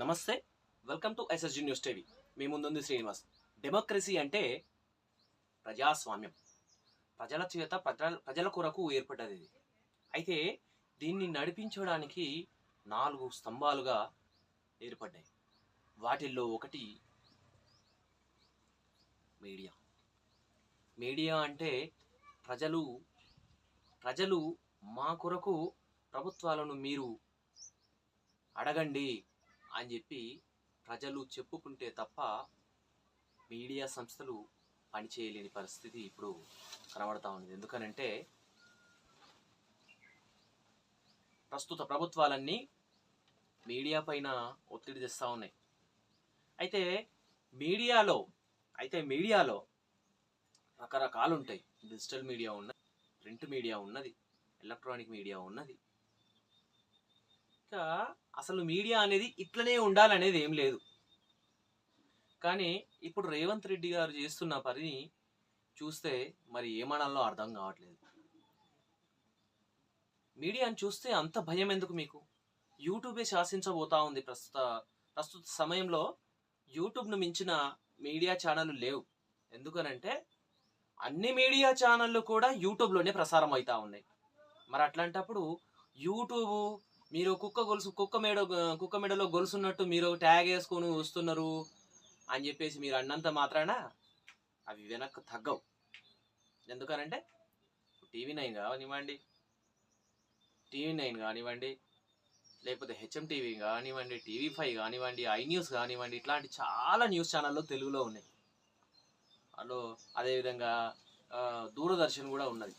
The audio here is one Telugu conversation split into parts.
నమస్తే welcome to SSG news TV మీ ముందుంది శ్రీనివాస్. డెమోక్రసీ అంటే ప్రజాస్వామ్యం. ప్రజల చేత ప్రజల ప్రజల కొరకు ఏర్పడ్డది ఇది. అయితే దీన్ని నడిపించడానికి నాలుగు స్తంభాలుగా ఏర్పడ్డాయి. వాటిల్లో ఒకటి మీడియా. మీడియా అంటే ప్రజలు ప్రజలు మా కొరకు ప్రభుత్వాలను మీరు అడగండి. అని చెప్పి ప్రజలు చెప్పుకుంటే తప్ప మీడియా సంస్థలు పనిచేయలేని పరిస్థితి ఇప్పుడు కనబడతా ఉంది ఎందుకనంటే ప్రస్తుత ప్రభుత్వాలన్నీ మీడియా పైన ఒత్తిడి తెస్తూ ఉన్నాయి. అయితే మీడియాలో అయితే మీడియాలో రకరకాలు ఉంటాయి డిజిటల్ మీడియా ఉన్నది ప్రింట్ మీడియా ఉన్నది ఎలక్ట్రానిక్ మీడియా ఉన్నది. ఇంకా అసలు మీడియా అనేది ఇట్లనే ఉండాలనేది ఏం లేదు. కానీ ఇప్పుడు రేవంత్ రెడ్డి గారు చేస్తున్న పని చూస్తే మరి ఏమనాలో అర్థం కావట్లేదు. మీడియాని చూస్తే అంత భయం ఎందుకు మీకు? యూట్యూబే శాసించబోతా ఉంది ప్రస్తుత ప్రస్తుత సమయంలో యూట్యూబ్ను మించిన మీడియా ఛానళ్ళు లేవు. ఎందుకనంటే అన్ని మీడియా ఛానళ్ళు కూడా యూట్యూబ్లోనే ప్రసారం అవుతా ఉన్నాయి. మరి అట్లాంటప్పుడు యూట్యూబ్ మీరు కుక్క గొలుసు కుక్క మేడ కుక్క మెడలో గొలుసున్నట్టు మీరు ట్యాగ్ వేసుకొని వస్తున్నారు అని చెప్పేసి మీరు అన్నంత మాత్రాన అవి వెనక్కి తగ్గవు. ఎందుకనంటే టీవీ నైన్ కానివ్వండి టీవీ నైన్ కానివ్వండి లేకపోతే హెచ్ఎం టీవీ కానివ్వండి టీవీ ఫైవ్ కానివ్వండి ఐ న్యూస్ కానివ్వండి ఇట్లాంటి చాలా న్యూస్ ఛానళ్ళు తెలుగులో ఉన్నాయి. అందులో అదేవిధంగా దూరదర్శన్ కూడా ఉన్నది.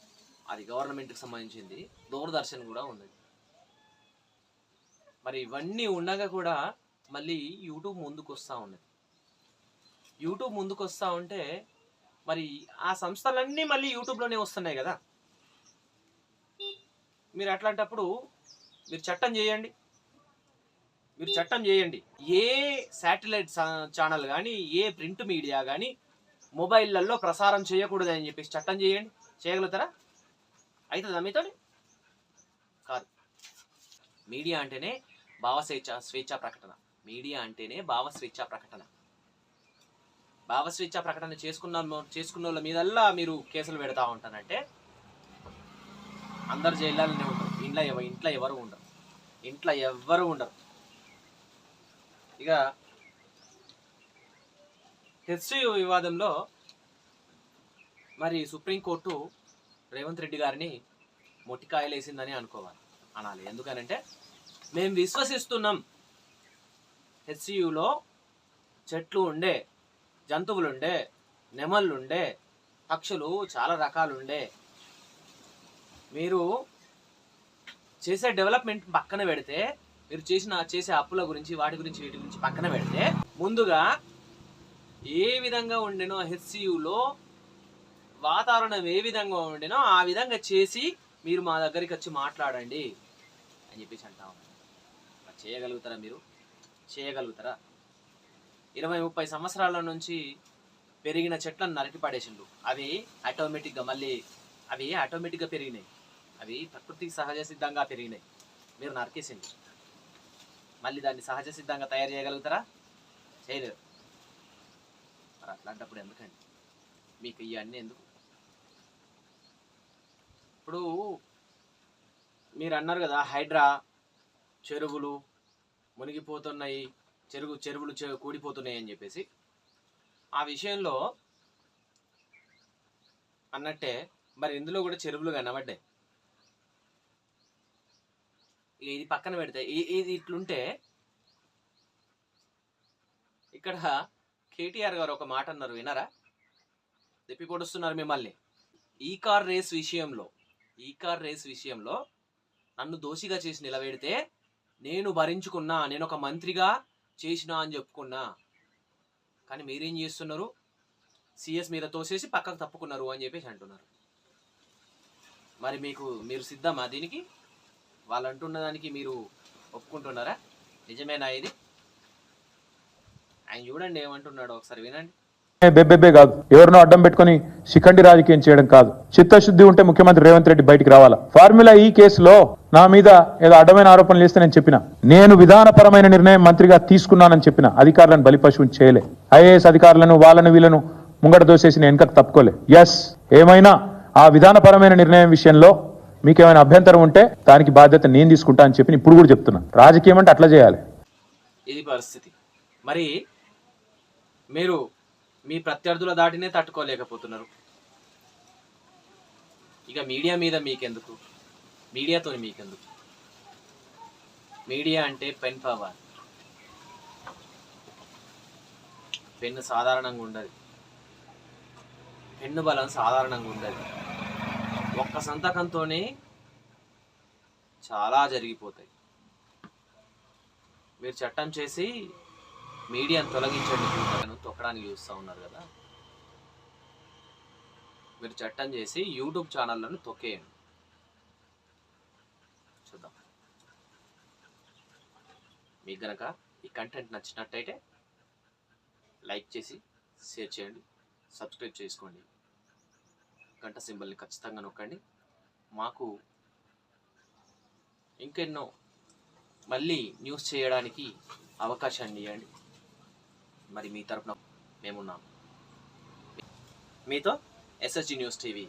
అది గవర్నమెంట్కి సంబంధించింది. దూరదర్శన్ కూడా ఉన్నది. మరి ఇవన్నీ ఉండగా కూడా మళ్ళీ యూట్యూబ్ ముందుకు వస్తూ ఉన్నది. యూట్యూబ్ ముందుకు వస్తూ ఉంటే మరి ఆ సంస్థలన్నీ మళ్ళీ యూట్యూబ్లోనే వస్తున్నాయి కదా. మీరు అట్లాంటప్పుడు మీరు చట్టం చేయండి. మీరు చట్టం చేయండి. ఏ శాటిలైట్ ఛానల్ కానీ ఏ ప్రింట్ మీడియా కానీ మొబైళ్ళల్లో ప్రసారం చేయకూడదు అని చెప్పేసి చట్టం చేయండి. చేయగలుగుతారా? అవుతుందా మీతో కాదు. మీడియా అంటేనే భావ స్వేచ్ఛ స్వేచ్ఛ ప్రకటన. మీడియా అంటేనే భావ స్వేచ్ఛ ప్రకటన. భావ స్వేచ్ఛ ప్రకటన చేసుకున్న చేసుకున్న వాళ్ళ మీదల్లా మీరు కేసులు పెడతా ఉంటానంటే అందరు జైల్లోనే ఉంటారు ఇంట్లో ఎవ ఇంట్లో ఎవరు ఉండరు. ఇంట్లో ఎవ్వరు ఉండరు. ఇక హెచ్సియు వివాదంలో మరి సుప్రీంకోర్టు రేవంత్ రెడ్డి గారిని మొట్టికాయలేసిందని అనుకోవాలి. అనాలి. ఎందుకనంటే మేము విశ్వసిస్తున్నాం. హెచ్సియులో చెట్లు ఉండే జంతువులు ఉండే నెమళ్ళు ఉండే పక్షులు చాలా రకాలుండే. మీరు చేసే డెవలప్మెంట్ పక్కన పెడితే మీరు చేసిన చేసే అప్పుల గురించి వాటి గురించి వీటి గురించి పక్కన పెడితే ముందుగా ఏ విధంగా ఉండెనో హెచ్సియులో వాతావరణం ఏ విధంగా ఉండినో ఆ విధంగా చేసి మీరు మా దగ్గరికి వచ్చి మాట్లాడండి అని చెప్పేసి అంటా చేయగలుగుతారా మీరు? చేయగలుగుతారా? ఇరవై ముప్పై సంవత్సరాల నుంచి పెరిగిన చెట్లను నరికి పడేసిండు అవి ఆటోమేటిక్గా మళ్ళీ అవి ఆటోమేటిక్గా పెరిగినాయి. అవి ప్రకృతికి సహజ సిద్ధంగా పెరిగినాయి. మీరు నరికేసింది మళ్ళీ దాన్ని సహజ సిద్ధంగా తయారు చేయగలుగుతారా? చేయలేరు. మరి అట్లాంటప్పుడు ఎందుకండి? మీకు ఇవన్నీ ఎందుకు? ఇప్పుడు మీరు అన్నారు కదా హైడ్రా చెరువులు మునిగిపోతున్నాయి చెరువు చెరువులు చె- కూడిపోతున్నాయి అని చెప్పేసి ఆ విషయంలో అన్నట్టే మరి ఇందులో కూడా చెరువులు కనబడ్డాయి. ఇది పక్కన పెడితే ఇది ఇట్లుంటే ఇక్కడ కేటీఆర్ గారు ఒక మాట అన్నారు వినరా తిప్పి పొడుస్తున్నారు మిమ్మల్ని. ఈ కార్ రేస్ విషయంలో ఈ కార్ రేస్ విషయంలో నన్ను దోషిగా చేసి నిలబెడితే నేను భరించుకున్నా నేను ఒక మంత్రిగా చేసినా అని చెప్పుకున్నా. కానీ మీరేం చేస్తున్నారు? సిఎస్ మీద తోసేసి పక్కకు తప్పుకున్నారు అని చెప్పేసి అంటున్నారు. మరి మీకు మీరు సిద్ధమా దీనికి? వాళ్ళు అంటున్న దానికి మీరు ఒప్పుకుంటున్నారా? నిజమేనా ఇది? ఆయన చూడండి ఏమంటున్నాడు ఒకసారి వినండి. బెబ్బెబ్బే కాదు. ఎవరినో అడ్డం పెట్టుకుని శిఖండి రాజకీయం చేయడం కాదు. చిత్తశుద్ధి ఉంటే ముఖ్యమంత్రి రేవంత్ రెడ్డి బయటికి రావాలా? ఫార్ములా ఈ కేసులో నా మీద ఏదో అడ్డమైన ఆరోపణలు చేస్తే నేను చెప్పిన. నేను విధానపరమైన నిర్ణయం మంత్రిగా తీసుకున్నానని చెప్పిన. అధికారులను బలిపశువు చేయలే. ఐఏఎస్ అధికారులను వాళ్ళను వీళ్ళను ముంగట దోసేసి నేను వెనకకు తప్పుకోలే. ఎస్ ఏమైనా ఆ విధానపరమైన నిర్ణయం విషయంలో మీకేమైనా అభ్యంతరం ఉంటే దానికి బాధ్యత నేను తీసుకుంటా అని చెప్పి ఇప్పుడు కూడా చెప్తున్నా. రాజకీయం అంటే అట్లా చేయాలి. ఇది పరిస్థితి. మరి మీరు మీ ప్రత్యర్థుల దాటినే తట్టుకోలేకపోతున్నారు. ఇక మీడియా మీద మీకెందుకు? మీడియాతో మీకెందుకు? మీడియా అంటే పెన్ పవర్. పెన్ను సాధారణంగా ఉండదు. పెన్ను బలం సాధారణంగా ఉండదు. ఒక్క సంతకంతోనే చాలా జరిగిపోతాయి. మీరు చట్టం చేసి మీడియాను తొలగించండి చూడను తొక్కడానికి చూస్తూ ఉన్నారు కదా. మీరు చట్టం చేసి యూట్యూబ్ ఛానళ్ళను తొక్కేయండి. చూద్దాం. మీకు గనక ఈ కంటెంట్ నచ్చినట్టయితే లైక్ చేసి షేర్ చేయండి సబ్స్క్రైబ్ చేసుకోండి. గంట సింబల్ని ఖచ్చితంగా నొక్కండి. మాకు ఇంకెన్నో మళ్ళీ న్యూస్ చేయడానికి అవకాశాన్ని ఇవ్వండి. మరి మీ తరపున మేమున్నాం. మీతో ఎస్ఎస్జి న్యూస్ టీవీ